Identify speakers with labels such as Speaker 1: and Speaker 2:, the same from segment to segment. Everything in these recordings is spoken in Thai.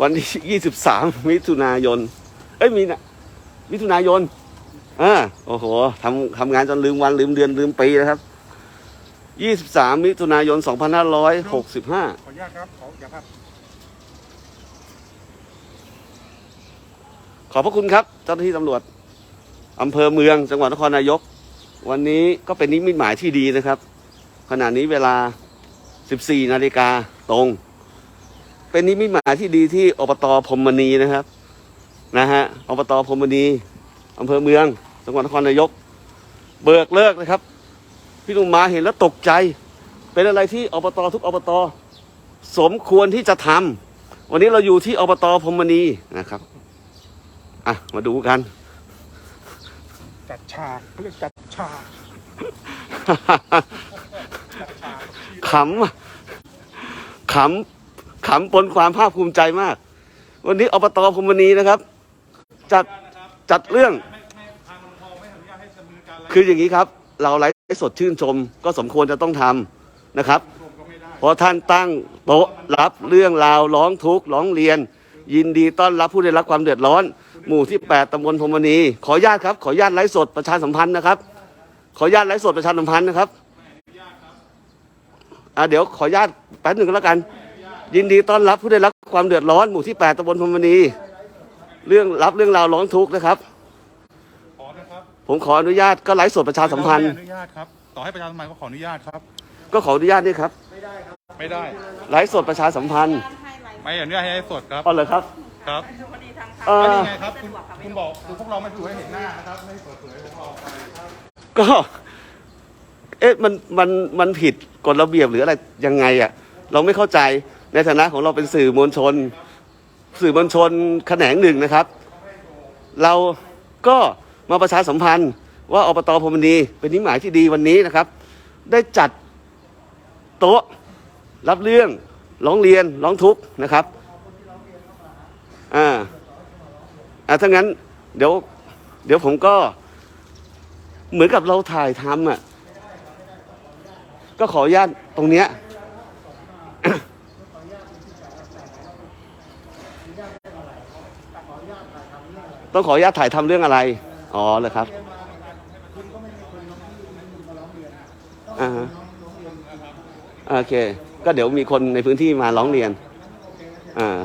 Speaker 1: วันที่ 23 มิถุนายน เอ้ยมีนะมิถุนายนอ่าโอ้โหทำทำงานจนลืมวันลืมเดือนลืมปีนะครับ 23 มิถุนายน 2565
Speaker 2: ขออนุญาตครับ ขออย่าครับ
Speaker 1: ขอบพระคุณครับ เจ้าหน้าที่ตำรวจอำเภอเมือง จังหวัดนครนายก วันนี้ก็เป็นนิมิตหมายที่ดีนะครับ ขณะนี้เวลา 14 นาฬิกาตรง เป็นนิมิตหมายที่ดีที่อบตพรหมณีนะครับ นะฮะอบตพรหมณีอำเภอเมืองจังหวัดนครนายก เบิกเลิกนะครับ พี่หนุ่มมาเห็นแล้วตกใจ เป็นอะไรที่อบตทุกอบตสมควรที่จะทำวันนี้เราอยู่ที่อบตพรหมณีนะครับอะมาดูกัน
Speaker 2: จัดฉากเขาเรียกจัดฉากจัดฉาก
Speaker 1: ขำอะขำ ขำปนความภาคภูมิใจมาก วันนี้อบตพรหมณีนะครับ จัดจัดเรื่อง คืออย่างนี้ครับ เราไลฟ์สดชื่นชมก็สมควรจะต้องทำนะครับเพราะท่านตั้งโต๊ะรับเรื่องราวร้องทุกข์ร้องเรียน ยินดีต้อนรับผู้ได้รับความเดือดร้อน หมู่ที่ 8ตำบลพมณี ขออนุญาตครับ ขออนุญาตไลฟ์สดประชาสัมพันธ์นะครับ ขออนุญาตไลฟ์สดประชาสัมพันธ์นะครับอ่าเดี๋ยวขออนุญาตแป๊บหนึ่งก็แล้วกัน ยินดีต้อนรับผู้ได้รับความเดือดร้อนหมู่ที่ 8ตำบลพรหมณีเรื่องรับเรื่องราวร้องทุกข์นะครับ
Speaker 2: ขอนะครับ
Speaker 1: ผมขออนุญาตก็ไลฟ์สดประชาสัมพันธ์
Speaker 2: ไอนุญาตครับ ต่อให้ประชาสัมพันธ์ก็ขออนุญาตครับ
Speaker 1: ก็ขออนุญาตด้วยครับ
Speaker 2: ไม่ได้
Speaker 1: ไลฟ์สดประชาสัมพันธ์
Speaker 2: ไม่อนุญาตให้ให้สดครับ
Speaker 1: เอาเลยครับ
Speaker 2: ครับ
Speaker 1: เอ่
Speaker 2: ก็
Speaker 1: อ
Speaker 2: นี่ไงครับคุณคุณบอกคือพวกเราไม่ถูกให้เห็นหน้านะครับ ไม่เปิดเผยพวกเราไปครับ
Speaker 1: ก็ เอ๊ะมันมันมันผิดกฎระเบียบหรืออะไรยังไงอะ เราไม่เข้าใจ ในฐานะของเราเป็นสื่อมวลชน สื่อมวลชนแขนงหนึ่งนะครับ เราก็มาประชาสัมพันธ์ว่าอบตพรมณีเป็นนิมิตหมายที่ดีวันนี้นะครับ ได้จัดโต๊ะรับเรื่องร้องเรียนร้องทุกข์นะครับอ่าอ่าถ้างั้นเดี๋ยวเดี๋ยวผมก็เหมือนกับเราถ่ายทำอะก็ขออนุญาตตรงเนี้ย ต้องขออนุญาตถ่ายทำเรื่องอะไร อ๋อเหรอครับ อ่าฮะโอเค ก็เดี๋ยวมีคนในพื้นที่มาร้องเรียน อ่า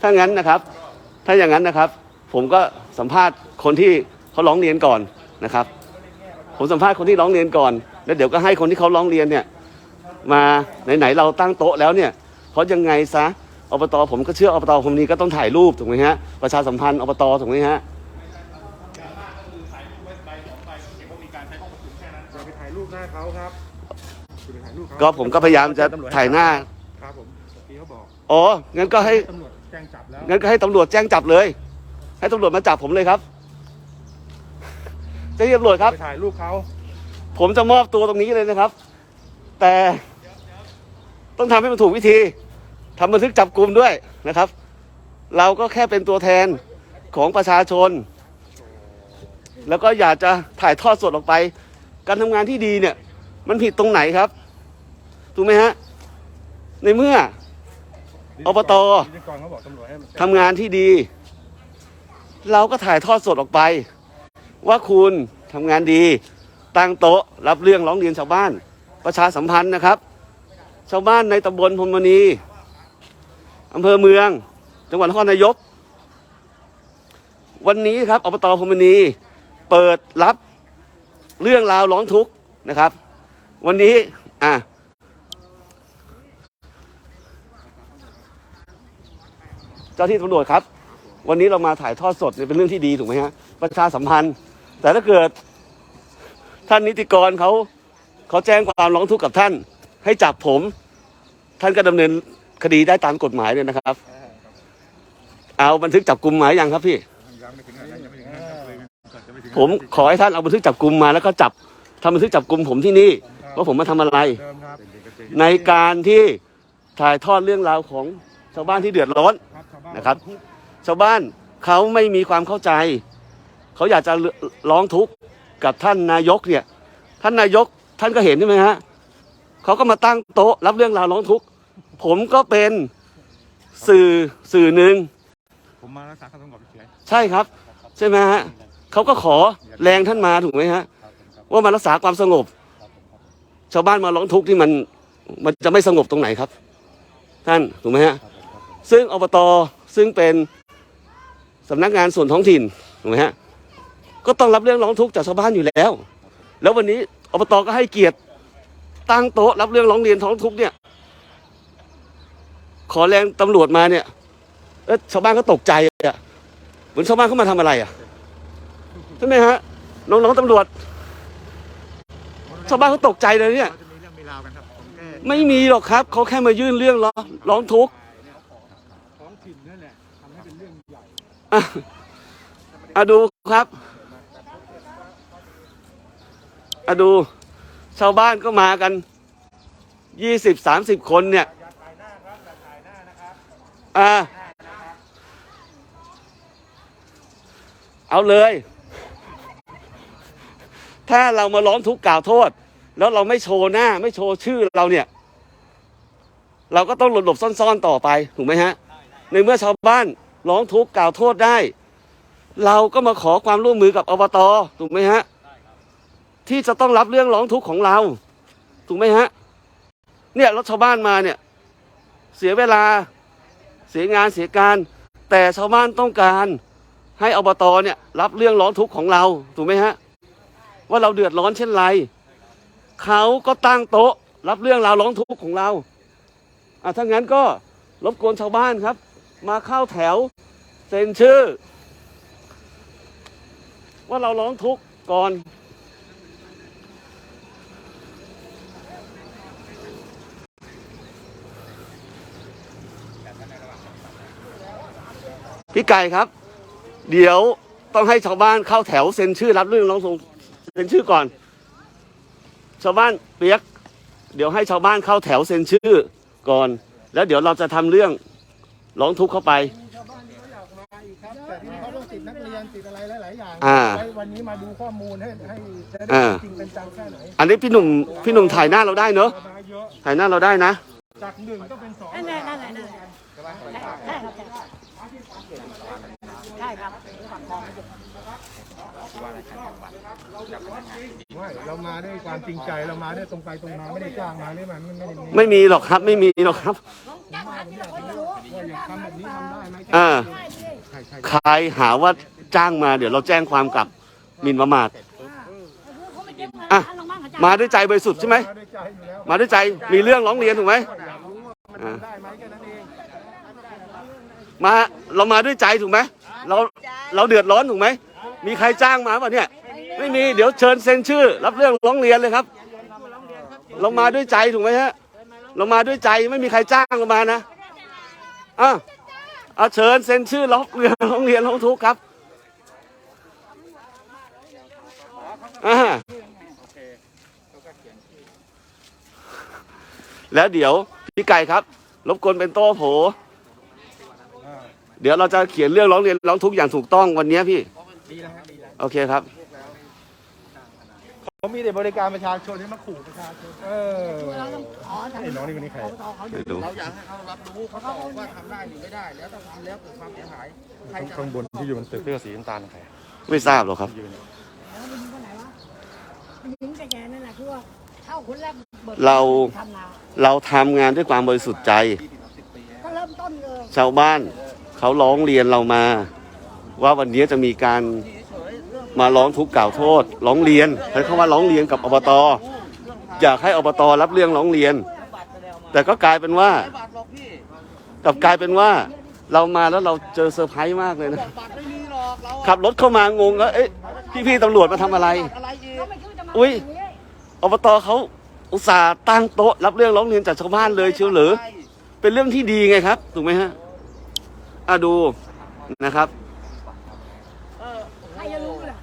Speaker 1: ถ้างั้นนะครับ ถ้าอย่างนั้นนะครับ ผมก็สัมภาษณ์คนที่เขาร้องเรียนก่อนนะครับ ผมสัมภาษณ์คนที่ร้องเรียนก่อน แล้วเดี๋ยวก็ให้คนที่เขาร้องเรียนเนี่ย มาไหนๆเราตั้งโต๊ะแล้วเนี่ยเพราะยังไงซะ อบตผมก็เชื่ออบตผมนี้ก็ต้องถ่ายรูปถูกไหมฮะประชาสัมพันธ์อบตถูกไหมฮะ
Speaker 2: อย่าไปถ่ายรูปหน้าเขาครับอย่าไปถ่ายรูปเขา
Speaker 1: ก็ผมก็พยายามจะถ่ายหน้า
Speaker 2: ครับผมพี่เขาบอก
Speaker 1: อ๋องั้นก็ให้
Speaker 2: ตำรวจแจ้งจับแล้ว
Speaker 1: งั้นก็ให้ตำรวจแจ้งจับเลย ให้ตำรวจมาจับผมเลยครับเจ้าหน้าที่ตำรวจครับ
Speaker 2: ไปถ่ายรูปเขา
Speaker 1: ผมจะมอบตัวตรงนี้เลยนะครับ แต่ต้องทำให้มันถูกวิธี ทำบันทึกจับกลุ่มด้วยนะครับ เราก็แค่เป็นตัวแทนของประชาชน แล้วก็อยากจะถ่ายทอดสดออกไป การทำงานที่ดีเนี่ย มันผิดตรงไหนครับถูกไหมฮะ ในเมื่ออบต
Speaker 2: นิติกรเขาบอกตำรวจให้มัน
Speaker 1: ทำงานที่ดี เราก็ถ่ายทอดสดออกไป ว่าคุณทำงานดี ตั้งโต๊ะรับเรื่องร้องเรียนชาวบ้าน ประชาสัมพันธ์นะครับ ชาวบ้านในตำบลพรมณี อำเภอเมือง จังหวัดนครนายก วันนี้ครับอบตพรมณีเปิดรับเรื่องราวร้องทุกข์นะครับ วันนี้อะเจ้าที่ตำรวจครับ วันนี้เรามาถ่ายทอดสดเนี่ยเป็นเรื่องที่ดีถูกไหมฮะประชาสัมพันธ์ แต่ถ้าเกิดท่านนิติกรเขาเขาแจ้งความร้องทุกข์กับท่าน ให้จับผม ท่านก็ดำเนิน คดีได้ตามกฎหมายเลยนะครับ เอาบันทึกจับกลุ่มหมายยังครับพี่
Speaker 2: ยังไม่ถึงไหนยังไม่ถึงไหนยังเลยจะไม่ถึง
Speaker 1: ผมขอให้ท่านเอาบันทึกจับกลุ่มมาแล้วก็จับทำบันทึกจับกลุ่มผมที่นี่ว่าผมมาทำอะไร
Speaker 2: เดิมครับ
Speaker 1: ในการที่ถ่ายทอดเรื่องราวของชาวบ้านที่เดือดร้อน
Speaker 2: ครับชาวบ้าน
Speaker 1: นะครับ ชาวบ้านเขาไม่มีความเข้าใจ เขาอยากจะร้องทุกข์กับท่านนายกเนี่ย ท่านนายกท่านก็เห็นใช่ไหมฮะเขาก็มาตั้งโต๊ะรับเรื่องราวร้องทุกข์ ผมก็เป็นสื่อสื่อหนึ่ง
Speaker 2: ผมมารักษาความสงบเฉย
Speaker 1: ใช่ครับ ใช่ไหมฮะเขาก็ขอแรงท่านมาถูกไหมฮะ
Speaker 2: ครับผมครับ
Speaker 1: ว่ามารักษาความสงบ
Speaker 2: ครับผมครับ
Speaker 1: ชาวบ้านมาร้องทุกข์ที่มันมันจะไม่สงบตรงไหนครับ ท่านถูกไหมฮะ
Speaker 2: ครับผมครับผม
Speaker 1: ซึ่งอบตซึ่งเป็นสำนักงานส่วนท้องถิ่นถูกไหมฮะก็ต้องรับเรื่องร้องทุกข์จากชาวบ้านอยู่แล้ว แล้ววันนี้อบตก็ให้เกียรติตั้งโต๊ะรับเรื่องร้องเรียนท้องทุกข์เนี่ย ขอแรงตำรวจมาเนี่ยเอ้ชาวบ้านก็ตกใจอะเหมือนชาวบ้านเขามาทำอะไรอะใช่ไหมฮะน้องๆตำรวจ ชาวบ้านเขาตกใจเลยเนี่ย ไม่มีหรอกครับเขาแค่มายื่นเรื่องร้องร้องทุกข์
Speaker 2: ท้องถิ่นนั่นแหละทำให้เป็นเรื่องใหญ่
Speaker 1: อะอะดูครับอะดูชาวบ้านก็มากันยี่สิบสามสิบคนเนี่ย อ่า เอาเลย ถ้าเรามาร้องทุกข์กล่าวโทษ แล้วเราไม่โชว์หน้า ไม่โชว์ชื่อเราเนี่ย เราก็ต้องหลบหลบซ่อนๆต่อไป ถูกไหมฮะ ในเมื่อชาวบ้านร้องทุกข์กล่าวโทษได้ เราก็มาขอความร่วมมือกับอบตถูกไหมฮะที่จะต้องรับเรื่องร้องทุกข์ของเรา ถูกไหมฮะ เนี่ยรถชาวบ้านมาเนี่ย เสียเวลา เสียงานเสียการ แต่ชาวบ้านต้องการให้อบตเนี่ยรับเรื่องร้องทุกข์ของเราถูกไหมฮะว่าเราเดือดร้อนเช่นไรเขาก็ตั้งโต๊ะ รับเรื่องราวร้องทุกข์ของเราอะถ้างั้นก็รบกวนชาวบ้านครับ มาเข้าแถวเซ็นชื่อ ว่าเราร้องทุกข์ก่อน พี่ไก่ครับ เดี๋ยวต้องให้ชาวบ้านเข้าแถวเซ็นชื่อรับเรื่องร้องทุกข์เซ็นชื่อก่อน ชาวบ้านเปียก เดี๋ยวให้ชาวบ้านเข้าแถวเซ็นชื่อก่อน แล้วเดี๋ยวเราจะทำเรื่องร้องทุกข์เข้าไป
Speaker 3: ชาวบ้านเขาอยากมาอีกครับ แต่ที่เขาต้องติดนักเรียนติดอะไรหลาย ๆ อย่าง
Speaker 1: อ่า
Speaker 3: ไว้วันนี้มาดูข้อมูลให้ให้จะได้
Speaker 1: อ่า
Speaker 3: จริงเป็นจังแค่ไหน
Speaker 1: อันนี้พี่หนุ่มพี่หนุ่มถ่ายหน้าเราได้เนอะ
Speaker 3: มาเยอะ
Speaker 1: ถ่ายหน้าเราได้นะ
Speaker 3: จากหนึ่งก็เป็นสอง
Speaker 4: นั่นแหละนั่นแหละนั่นแหละใช่ครับใช่ครับฝั่งคลอง
Speaker 3: ไม่เรามาด้วยความจริงใจเรามาด้วยตรงไปตรงมาไม่ได้จ้างมาเลยมันไม่ได้มี
Speaker 1: ไม่มีหรอกครับไม่มีหรอกครับ
Speaker 4: จ้างหาที่ละคนไม่รู้
Speaker 3: ว่าอย่างทำแบบนี้ทำได้ไหม
Speaker 1: อ่า
Speaker 3: ใช่ใช่
Speaker 1: ใครหาว่าจ้างมาเดี๋ยวเราแจ้งความกลับหมิ่นประมาท
Speaker 4: เขาไม่เก็บเงิน
Speaker 1: อะ
Speaker 4: ร้านลงบ้างเขาจ้าง
Speaker 1: มาด้วยใจบริสุทธิ์ใช่ไหม
Speaker 3: มาด้วยใจอยู่แล้ว
Speaker 1: มาด้วยใจมีเรื่องร้องเรียนถูกไหม
Speaker 3: อยากรู้ว่ามันทำได้ไหมแค่นั้นเอง
Speaker 1: มาเรามาด้วยใจถูกไหม เราเราเดือดร้อนถูกไหม มีใครจ้างมาป่ะเนี่ย ไม่มี เดี๋ยวเชิญเซ็นชื่อ รับเรื่องร้องเรียนเลยครับ เรามาด้วยใจถูกไหมฮะ เรามาด้วยใจไม่มีใครจ้างเรามานะอะเอาเชิญเซ็นชื่อร้องเรียนร้องเรียนร้องทุกข์ครับอ่าแล้วเดี๋ยวพี่ไก่ครับ รบกวนเป็นโต้โผ เดี๋ยวเราจะเขียนเรื่องร้องเรียนร้องทุกข์อย่างถูกต้องวันนี้พี่
Speaker 3: ดีแล้วครับดีแล้ว
Speaker 1: โอเคครับ
Speaker 3: เขามีแต่บริการประชาชนให้มาขู่ประชาชน เออ
Speaker 4: เราต้องขอทาง
Speaker 3: ไอ้น้องนี่คนนี้ใคร
Speaker 4: ต่อเขา
Speaker 1: ไม่รู้
Speaker 5: เราอยากให้เขารับรู้เขาบอกว่าทำได้หรือไม่ได้ แล้วถ้าทำแล้วเกิดความเสียหายใครจะ
Speaker 2: ข้างบนที่อยู่บนตึกเสื้อสีน้ำตาลใคร
Speaker 1: ไม่ทราบหรอกครับ
Speaker 2: ยืนเนี่ย
Speaker 4: แล้วมันยิงคนไหนวะมันยิงกับแกนั่นแหละคือว่าเข้าคนแรกบิด
Speaker 1: เรา
Speaker 4: ทำนา
Speaker 1: เราทำงานด้วยความบริสุทธิ์ใจ
Speaker 4: ก็เริ่มต้นเลย
Speaker 1: ชาวบ้าน เขาร้องเรียนเรามา ว่าวันนี้จะมีการมาร้องทุกข์กล่าวโทษ ร้องเรียนใช้คำว่าร้องเรียนกับอบตอยากให้อบตรับเรื่องร้องเรียน แต่ก็กลายเป็นว่า
Speaker 5: ก
Speaker 1: ลับกลายเป็นว่าเรามาแล้วเราเจอเซอร์ไพรส์มากเลยนะขับรถเข้ามางงแล้วเอ๊ะพี่ๆตำรวจมาทำอะไร
Speaker 5: อะไรอีก
Speaker 4: เขาไม่คิดว่าจะมา
Speaker 1: อุ๊ยอบตเขาอุตส่าห์ตั้งโต๊ะรับเรื่องร้องเรียนจากชาวบ้านเลยเชียวหรือเป็นเรื่องที่ดีไงครับ ถูกไหมฮะ อะดูนะครับ
Speaker 4: ใครจะรู้ล่ะ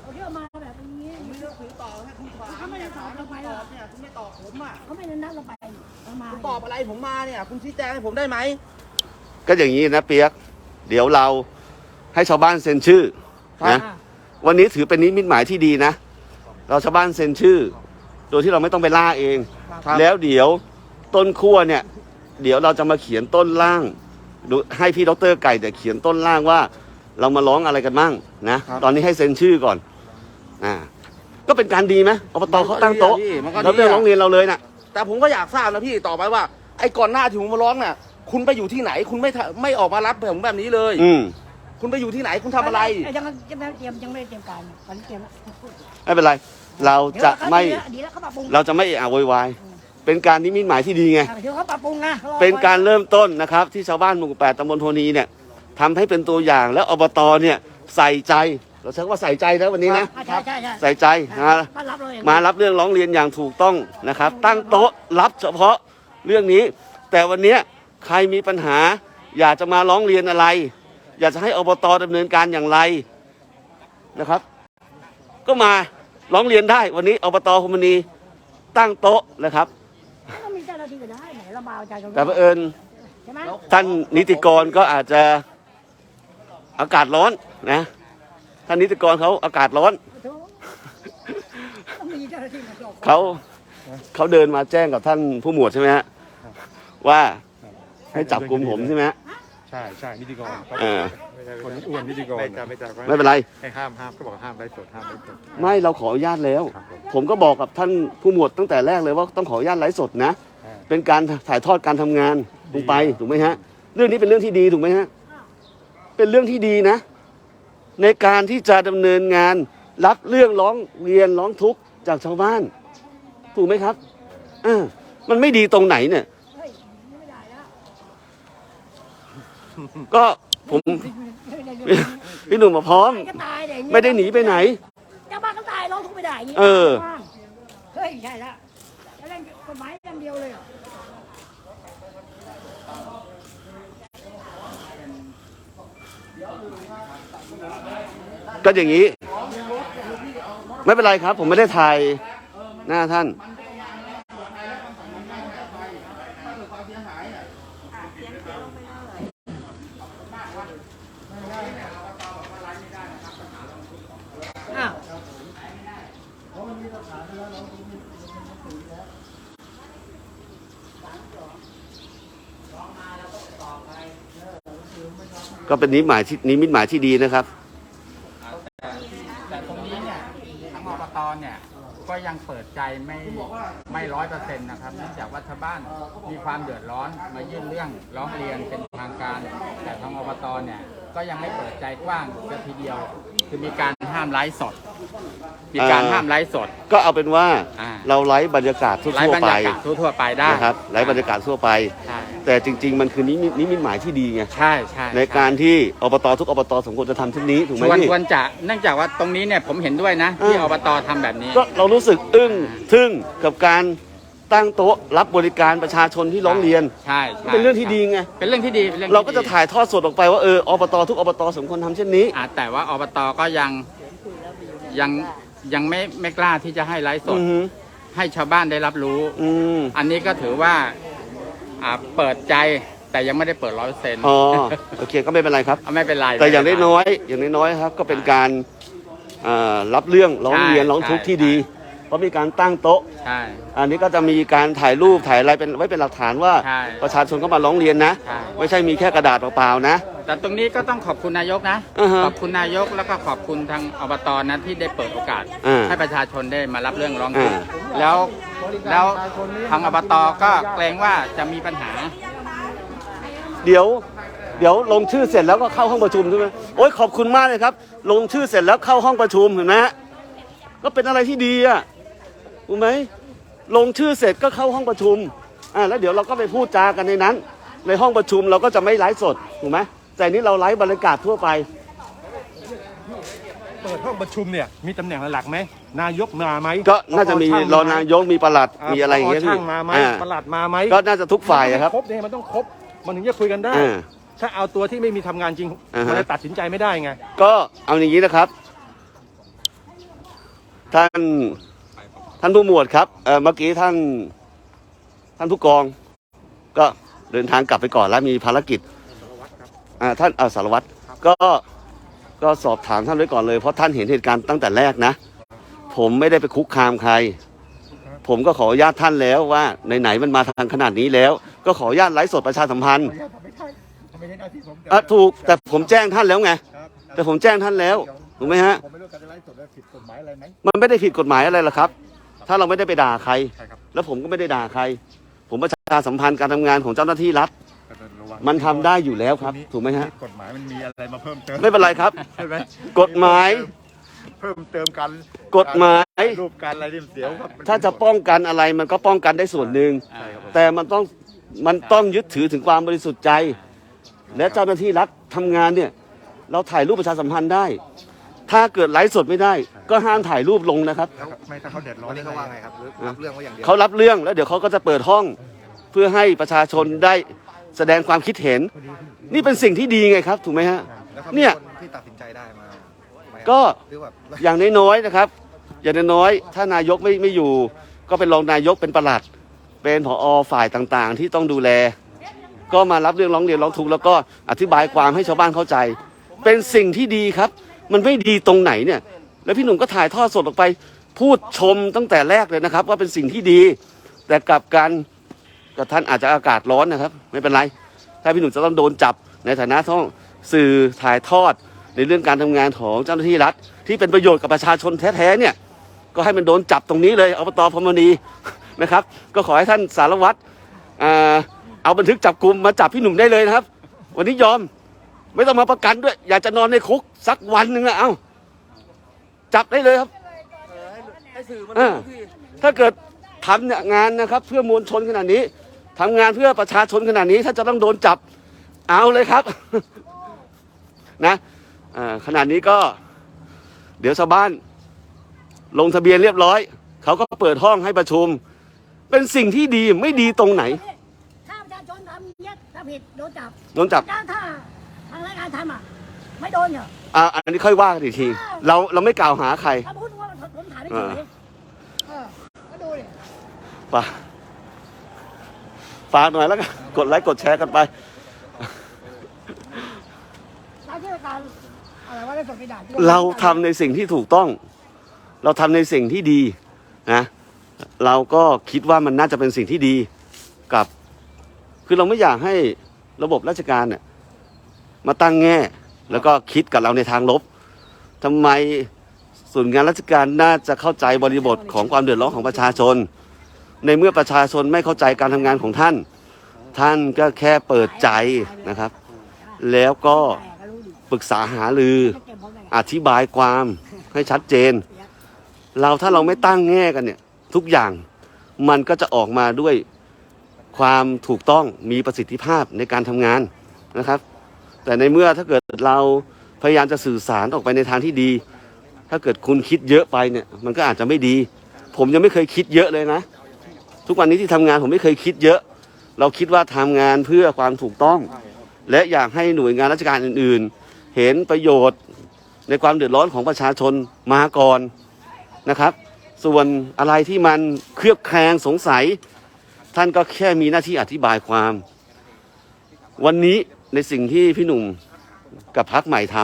Speaker 4: เขาเที่ยวมาแบบนี้
Speaker 5: มีเรื่องถือต่อให้คุณขวา
Speaker 4: เขาไม่ได้ตอบเราไปหรอก
Speaker 5: เนี่ยคุณไม่ตอบผมอะ
Speaker 4: เขาไม่ได้นัดเราไปเรามา
Speaker 5: คุณตอบอะไรผมมาเนี่ย คุณชี้แจงให้ผมได้ไหม
Speaker 1: ก็อย่างนี้นะเปียก เดี๋ยวเราให้ชาวบ้านเซ็นชื่อนะ วันนี้ถือเป็นนิมิตหมายที่ดีนะ เราชาวบ้านเซ็นชื่อ โดยที่เราไม่ต้องไปล่าเอง แล้วเดี๋ยวต้นขั้วเนี่ย เดี๋ยวเราจะมาเขียนต้นล่าง ดูให้พี่ดรไก่เนี่ยเขียนต้นล่างว่า เรามาร้องอะไรกันมั่งนะตอนนี้ให้เซ็นชื่อก่อนอ่าก็เป็นการดีไหมอบตเขาตั้งโต๊ะ
Speaker 5: มันก็ดีอะพี่มันก็ดีอะ
Speaker 1: รับเรื่องร้องเรียนเราเลยน่ะ
Speaker 5: แต่ผมก็อยากทราบนะพี่ต่อไปว่า ไอ้ก่อนหน้าที่ผมมาร้องน่ะ คุณไปอยู่ที่ไหน คุณไม่ทะไม่ออกมารับผมแบบนี้เลย
Speaker 1: อืม
Speaker 5: คุณไปอยู่ที่ไหนคุณทำอะไร
Speaker 4: ยังยังไม่เตรียมยังไม่ได้เตรียมการตอนนี้เตรียม
Speaker 1: ไม่เป็นไร เราจะไม่
Speaker 4: ดีแล้วเขาปรับปรุง
Speaker 1: เราจะไม่เอะอะโวยวาย เป็นการนิมิตหมายที่ดีไง
Speaker 4: เดี๋ยวเขาปรับปรุงนะ
Speaker 1: เป็นการเริ่มต้นนะครับ ที่ชาวบ้านหมู่แปดตำบลโพนีเนี่ยทำให้เป็นตัวอย่างแล้วอบตเนี่ยใส่ใจ เราใช้คำว่าใส่ใจนะวันนี้นะ
Speaker 4: ใช่ใช่ใช่
Speaker 1: ใส่ใจนะ
Speaker 4: มารับเลย
Speaker 1: มารับเรื่องร้องเรียนอย่างถูกต้องนะครับ ตั้งโต๊ะรับเฉพาะเรื่องนี้ แต่วันเนี้ยใครมีปัญหา อยากจะมาร้องเรียนอะไร อยากจะให้อบตดำเนินการอย่างไรนะครับ ก็มาร้องเรียนได้วันนี้อบตพรหมณีตั้งโต๊ะนะครับ
Speaker 4: ก็มี เจ้าหน้าที่ก็ได้ไหนระบายใจ
Speaker 1: แต่เผอิญ
Speaker 4: ใช่ไหม
Speaker 1: ท่านนิติกรก็อาจจะอากาศร้อนนะ ท่านนิติกรเขาอากาศร้อน
Speaker 4: ต้องมีเจ้าหน้าที่มาสอบ
Speaker 1: เขาเขาเดินมาแจ้งกับท่านผู้หมวดใช่ไหมฮะว่าให้จับกลุ่มผมใช่ไหมฮะ
Speaker 3: ใช่ใช่นิติกร
Speaker 1: เออ
Speaker 3: คนอ้วนนิติกร
Speaker 6: ไม่จับไม่จับ
Speaker 1: ไม่เป็นไร
Speaker 6: ให้ห้ามห้ามก็บอกห้ามไลฟ์สดห้ามไลฟ์สด
Speaker 1: ไม่เราขออนุญาตแล้ว
Speaker 6: ครับผม
Speaker 1: ผมก็บอกกับท่านผู้หมวดตั้งแต่แรกเลยว่าต้องขออนุญาตไลฟ์สดนะ
Speaker 6: อ่า
Speaker 1: เป็นการถ่ายทอดการทำงานลงไปถูกไหมฮะ เรื่องนี้เป็นเรื่องที่ดีถูกไหมฮะ เป็นเรื่องที่ดีนะ ในการที่จะดำเนินงานรับเรื่องร้องเรียนร้องทุกข์จากชาวบ้าน ถูกไหมครับอ่ามันไม่ดีตรงไหนเนี่ย
Speaker 4: เฮ้ยไม่ได้แล้ว
Speaker 1: ก็ผมพี่หนุ่มมาพร้อม
Speaker 4: ก็ตายเด็ก
Speaker 1: ไม่ได้หนีไปไหน
Speaker 4: เจ้าบ้านก็ตายร้องทุกข์ไม่ได้ย่างนี้
Speaker 1: เออ
Speaker 4: เฮ้ยใช่แล้วแล้วเล่น กฎหมายอย่างเดียวเลยเหรอ
Speaker 1: ก็อย่างนี้ ไม่เป็นไรครับ ผมไม่ได้ถ่ายหน้าท่าน ก็เป็นนิมิตหมายที่นิมิตหมายที่ดีนะครับ
Speaker 7: แต่ตรงนี้เนี่ยทางอบตเนี่ยก็ยังเปิดใจไม่ไม่ร้อยเปอร์เซ็นต์นะครับเนื่องจากว่าชาวบ้านมีความเดือดร้อนมายื่นเรื่องร้องเรียนเป็นทางการ แต่ทางอบตเนี่ยก็ยังไม่เปิดใจกว้างเสียทีเดียว คือมีการห้ามไลฟ์สด มีการ
Speaker 1: อ่า
Speaker 7: ห้ามไลฟ์สด
Speaker 1: ก็เอาเป็นว่า
Speaker 7: อ่า
Speaker 1: เราไลฟ์บรรยากาศทั่
Speaker 7: ไลฟ์
Speaker 1: ว
Speaker 7: บร
Speaker 1: ๆ
Speaker 7: ร
Speaker 1: ไป
Speaker 7: ยากาศทั่วๆไปได้
Speaker 1: นะครับไลฟ์บรรยากาศทั่วไป
Speaker 7: ใช่
Speaker 1: แต่จริง ๆ มันคือนิมิตนิมิตหมายที่ดีไง
Speaker 7: ใช่ใช่
Speaker 1: ในการที่อบตทุกอบตสมควรจะทำเช่นนี้ถูกไหม
Speaker 7: ควร
Speaker 1: พี่
Speaker 7: ควรจะเนื่องจากว่าตรงนี้เนี่ยผมเห็นด้วยนะ ที่
Speaker 1: อ่า
Speaker 7: อบตทำแบบนี้
Speaker 1: ก็เรารู้สึกอึ้งทึ่งกับการตั้งโต๊ะรับบริการประชาชนที่ร้องเรียน
Speaker 7: ใช่ใช่
Speaker 1: เป็นเรื่องที่ดีไง
Speaker 7: เป็นเรื่องที่ดีป็นองที่
Speaker 1: เราก็จะ
Speaker 7: ดี
Speaker 1: ถ่ายทอดสดออกไปว่าเอออบตทุกอบตสมควรทำเช่นนี้
Speaker 7: อ่าแต่ว่าอบตก็ยังยังยังไม่ไม่กล้าที่จะให้ไลฟ์ส
Speaker 1: อื
Speaker 7: ด
Speaker 1: อฮึ
Speaker 7: ให้ชาวบ้านได้รับรู้
Speaker 1: อืม
Speaker 7: อันนี้ก็ถือว่า อ่าเปิดใจแต่ยังไม่ได้เปิดร้อยเปอร์เซ็นต์
Speaker 1: อ๋อโอเคก็ไม่เป็นไรครับ
Speaker 7: ไม่เป็นไร
Speaker 1: แต่อย่าง
Speaker 7: ไม่เป็ไร
Speaker 1: น้อยๆอย่างน้อยๆครับ ก็เป็นการเอ่อรับเรื่องร้องเรียน
Speaker 7: ใช่
Speaker 1: ร้องทุกข์
Speaker 7: ใช่
Speaker 1: ที่ดี เพราะมีการตั้งโต๊ะ
Speaker 7: ใช่
Speaker 1: อันนี้ก็จะมีการถ่ายรูปถ่ายอะไรเป็นไว้เป็นหลักฐานว่า
Speaker 7: ใช่
Speaker 1: ประชาชนก็มาร้องเรียนนะ
Speaker 7: ใช่
Speaker 1: ไม่ใช่มีแค่กระดาษเปล่าๆนะ
Speaker 7: แต่ตรงนี้ก็ต้องขอบคุณนายกนะ
Speaker 1: อ่าฮะ
Speaker 7: ขอบคุณนายกแล้วก็ขอบคุณทางอบตนะที่ได้เปิดโอกาส
Speaker 1: อ่า
Speaker 7: ให้ประชาชนได้มารับเรื่องร้องทุกข์
Speaker 1: อ่า
Speaker 7: แล้วแล้วทางอบตก็เกรงว่าจะมีปัญหา
Speaker 1: เดี๋ยว เดี๋ยวลงชื่อเสร็จแล้วก็เข้าห้องประชุมใช่ไหมโอ้ยขอบคุณมากเลยครับ ลงชื่อเสร็จแล้วเข้าห้องประชุมเห็นไหมฮะก็เป็นอะไรที่ดีอะ ถูกไหมลงชื่อเสร็จก็เข้าห้องประชุมอ่าแล้วเดี๋ยวเราก็ไปพูดจากันในนั้น ในห้องประชุมเราก็จะไม่ไลฟ์สดถูกไหมแต่นี้เราไลฟ์บรรยากาศทั่วไป
Speaker 3: เปิดห้องประชุมเนี่ยมีตำแหน่งหลักไหมนายกมาไหม
Speaker 1: ก็น่าจะมี
Speaker 3: ผช่ง
Speaker 1: รอนายกมีประหลัด
Speaker 3: อ่า
Speaker 1: มีอะไรอย่างเงี้ย
Speaker 3: ผ
Speaker 1: พี่
Speaker 3: ช่างมาไหม
Speaker 1: อ่า
Speaker 3: ประหลัดมาไหม
Speaker 1: ก็น่าจะทุกฝ่ายอะครับ
Speaker 3: ครบเนี่ยมันต้องครบมันถึงจะคุยกันได้
Speaker 1: อ่า
Speaker 3: ถ้าเอาตัวที่ไม่มีทำงานจริง
Speaker 1: อ่าฮะ
Speaker 3: มันจะตัดสินใจไม่ได้ไง
Speaker 1: ก็เอาอย่างนี้นะครับ ท่าน ท่านผู้หมวดครับเอ่อเมื่อกี้ท่านท่านผู้กอง ก็เดินทางกลับไปก่อนแล้วมีภารกิจอ่าท่านอ่าสารวัตรก็ก็สอบถามท่านไว้ก่อนเลยเพราะท่านเห็นเหตุการณ์ตั้งแต่แรกนะ ผมไม่ได้ไปคุกคามใคร ผมก็ขออนุญาตท่านแล้วว่าไหนๆมันมาทางขนาดนี้แล้ว ก็ขออนุญาตไลฟ์สดประชาสัมพันธ์
Speaker 3: ไม่ใช่หน้าที่ผม
Speaker 1: อะถูกแต่ผมแจ้งท่านแล้วไง
Speaker 3: ครับ
Speaker 1: แต่ผมแจ้งท่านแล้ว ถูกไหมฮะ
Speaker 3: ผมไม่รู้การจะไลฟ์สดแล้วผิดกฎหมายอะไรไหม
Speaker 1: มันไม่ได้ผิดกฎหมายอะไรหรอกครับ ถ้าเราไม่ได้ไปด่าใคร
Speaker 6: ใช่ครับ
Speaker 1: แล้วผมก็ไม่ได้ด่าใคร ผมประชาสัมพันธ์การทำงานของเจ้าหน้าที่รัฐ
Speaker 6: ก็ต้องระวัง
Speaker 1: มันทำได้อยู่แล้วครับ ถูกไหมฮะ
Speaker 6: กฎหมายมันมีอะไรมาเพิ่มเติม
Speaker 1: ไม่เป็นไรครับ
Speaker 6: ใช่ไหม
Speaker 1: กฎหมาย
Speaker 6: เพิ่มเติมกัน
Speaker 1: กฎหมาย
Speaker 6: รูปการอะไรที่มันเสียวครับ
Speaker 1: ถ้าจะป้องกันอะไรมันก็ป้องกันได้ส่วนหนึ่ง
Speaker 6: ใช่ครับผม
Speaker 1: แต่มันต้องมันต้องยึดถือถึงความบริสุทธิ์ใจ และเจ้าหน้าที่รัฐทำงานเนี่ย เราถ่ายรูปประชาสัมพันธ์ได้ ถ้าเกิดไลฟ์สดไม่ได้ ก็ห้ามถ่ายรูปลงนะครับ
Speaker 6: ไม่ถ้าเขาเดือดร้อนนี่เขาว่าไงครับ
Speaker 1: รับเรื่องว่าอย่างเดียวเขารับเรื่องแล้วเดี๋ยวเขาก็จะเปิดห้องเพื่อให้ประชาชนได้แสดงความคิดเห็น นี่เป็นสิ่งที่ดีไงครับ ถูกไหมฮะเนี่ย
Speaker 8: ที่ตัดสินใจได้มาไหม
Speaker 1: ก็
Speaker 8: หรือแบบ
Speaker 1: อย่างน้อยๆนะครับ อย่างน้อยๆถ้านายกไม่ไม่อยู่ ก็เป็นรองนายกเป็นประหลัด เป็นผอฝ่ายต่างๆ ที่ต้องดูแล ก็มารับเรื่องร้องเรียนร้องทุกข์แล้วก็อธิบายความให้ชาวบ้านเข้าใจ เป็นสิ่งที่ดีครับ มันไม่ดีตรงไหนเนี่ย แล้วพี่หนุ่มก็ถ่ายทอดสดออกไป พูดชมตั้งแต่แรกเลยนะครับ ว่าเป็นสิ่งที่ดี แต่กลับกันกับท่านอาจจะอากาศร้อนนะครับ ไม่เป็นไร ถ้าพี่หนุ่มจะต้องโดนจับในฐานะท่องสื่อถ่ายทอดในเรื่องการทำงานของเจ้าหน้าที่รัฐ ที่เป็นประโยชน์กับประชาชนแท้ๆเนี่ย ก็ให้มันโดนจับตรงนี้เลยอบตพมณีนะครับ ก็ขอให้ท่านสารวัตรอ่าเอาบันทึกจับกลุ่มมาจับพี่หนุ่มได้เลยนะครับ วันนี้ยอม ไม่ต้องมาประกันด้วย อยากจะนอนในคุกสักวันหนึ่งอะเอ้าจับได้เลยครับ
Speaker 5: ให้สื่อมัน
Speaker 1: อ่า
Speaker 5: รู้ที่
Speaker 1: ถ้าเกิดทำเนี่ยงานนะครับ เพื่อมวลชนขนาดนี้ทำงานเพื่อประชาชนขนาดนี้ ถ้าจะต้องโดนจับเอาเลยครับ นะอ่าขนาดนี้ก็ เดี๋ยวชาวบ้าน ลงทะเบียนเรียบร้อย เขาก็เปิดห้องให้ประชุม เป็นสิ่งที่ดีไม่ดีตรงไหน
Speaker 4: ถ้าประชาชนทำอย่างเงี้ยถ้าผิดโดนจับ
Speaker 1: โดนจับ
Speaker 4: ถ้าถ้า ทางรายการทำอะ ไม่โดนเหรอ
Speaker 1: อ่าอันนี้ค่อยว่ากันอีกที เราเราไม่กล่าวหาใคร
Speaker 4: ถ้าพูดว่าผมถามได้เฉยๆเออก็ดูดิ
Speaker 1: ฝากฝากหน่อยแล้วกันกดไลค์กดแชร์กันไป
Speaker 4: เราที่รายการอะไรว่าได้สดไปด่าที่
Speaker 1: เราทำในสิ่งที่ถูกต้อง เราทำในสิ่งที่ดีนะเราก็คิดว่ามันน่าจะเป็นสิ่งที่ดีกับ คือเราไม่อยากให้ระบบราชการเนี่ย มาตั้งแง่ แล้วก็คิดกับเราในทางลบทำไมส่วนงานราชการน่าจะเข้าใจบริบทของความเดือดร้อนของประชาชน ในเมื่อประชาชนไม่เข้าใจการทำงานของท่าน ท่านก็แค่เปิดใจนะครับ แล้วก็ปรึกษาหารืออธิบายความให้ชัดเจน เราถ้าเราไม่ตั้งแง่กันเนี่ยทุกอย่างมันก็จะออกมาด้วยความถูกต้องมีประสิทธิภาพในการทำงานนะครับ แต่ในเมื่อถ้าเกิดเราพยายามจะสื่อสารออกไปในทางที่ดี ถ้าเกิดคุณคิดเยอะไปเนี่ย มันก็อาจจะไม่ดี ผมยังไม่เคยคิดเยอะเลยนะ ทุกวันนี้ที่ทำงานผมไม่เคยคิดเยอะ เราคิดว่าทำงานเพื่อความถูกต้อง และอยากให้หน่วยงานราชการอื่น ๆ เห็นประโยชน์ในความเดือดร้อนของประชาชนมาก่อนนะครับ ส่วนอะไรที่มันเคลือบแคลงสงสัย ท่านก็แค่มีหน้าที่อธิบายความ วันนี้ ในสิ่งที่พี่หนุ่มกับพักใหม่ท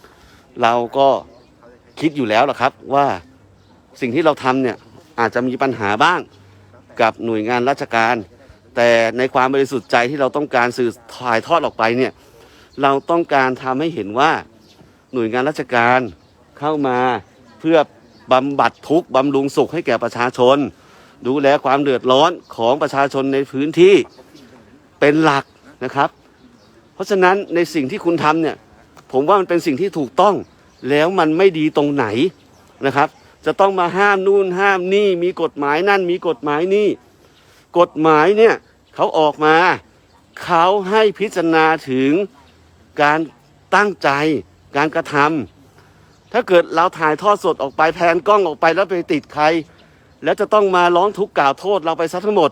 Speaker 1: ำเราก็คิดอยู่แล้วล่ะครับว่าสิ่งที่เราทำเนี่ยอาจจะมีปัญหาบ้างกับหน่วยงานราชการ แต่ในความบริสุทธิ์ใจที่เราต้องการสื่อถ่ายทอดออกไปเนี่ยเราต้องการทำให้เห็นว่าหน่วยงานราชการเข้ามาเพื่อบำบัดทุกข์บำรุงสุขให้แก่ประชาชน ดูแลความเดือดร้อนของประชาชนในพื้นที่เป็นหลักนะครับ เพราะฉะนั้นในสิ่งที่คุณทำเนี่ยผมว่ามันเป็นสิ่งที่ถูกต้องแล้วมันไม่ดีตรงไหนนะครับ จะต้องมาห้ามนู่นห้ามนี่ มีกฎหมายนั่นมีกฎหมายนี่ กฎหมายเนี่ยเขาออกมาเขาให้พิจารณาถึงการตั้งใจการกระทำถ้าเกิดเราถ่ายทอดสดออกไปแพนกล้องออกไปแล้วไปติดใคร แล้วจะต้องมาร้องทุกข์กล่าวโทษเราไปซะทั้งหมด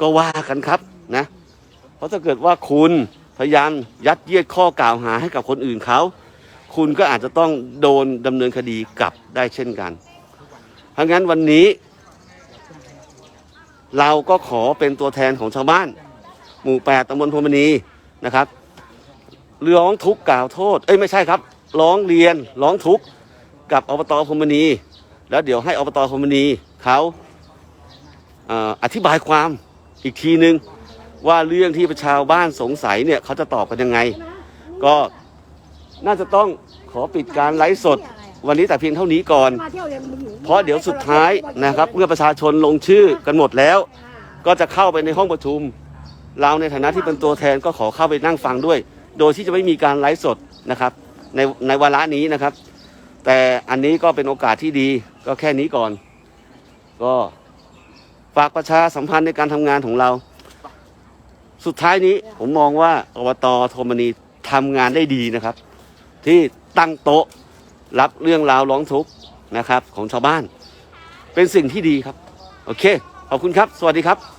Speaker 1: ก็ว่ากันครับนะ เพราะถ้าเกิดว่าคุณ พยายามยัดเยียดข้อกล่าวหาให้กับคนอื่นเขาคุณก็อาจจะต้องโดนดำเนินคดีกลับได้เช่นกันเพราะงั้นวันนี้ เราก็ขอเป็นตัวแทนของชาวบ้าน หมู่แปดตำบลพรมณีนะครับร้องทุกข์กล่าวโทษ เอ้ยไม่ใช่ครับ ร้องเรียนร้องทุกข์กับอบตพรมณี แล้วเดี๋ยวให้อบตพรมณีเขาเอออธิบายความอีกทีหนึ่ง ว่าเรื่องที่ประชาวบ้านสงสัยเนี่ยเขาจะตอบกันยังไง ก็น่าจะต้องขอปิดการไลฟ์สด วันนี้แต่เพียงเท่านี้ก่อน
Speaker 4: เที่ยวเลยมึงอยู่
Speaker 1: เพราะเดี๋ยวสุดท้ายนะครับ เมื่อประชาชนลงชื่อกันหมดแล้ว ก็จะเข้าไปในห้องประชุม เราในฐานะที่เป็นตัวแทนก็ขอเข้าไปนั่งฟังด้วย โดยที่จะไม่มีการไลฟ์สดนะครับ ในในวาระนี้นะครับ แต่อันนี้ก็เป็นโอกาสที่ดีก็แค่นี้ก่อน ก็ฝากประชาสัมพันธ์ในการทำงานของเรา สุดท้ายนี้ผมมองว่าอบตโทมนีทำงานได้ดีนะครับ ที่ตั้งโต๊ะรับเรื่องราวร้องทุกข์นะครับ ของชาวบ้าน เป็นสิ่งที่ดีครับ โอเค ขอบคุณครับ สวัสดีครับ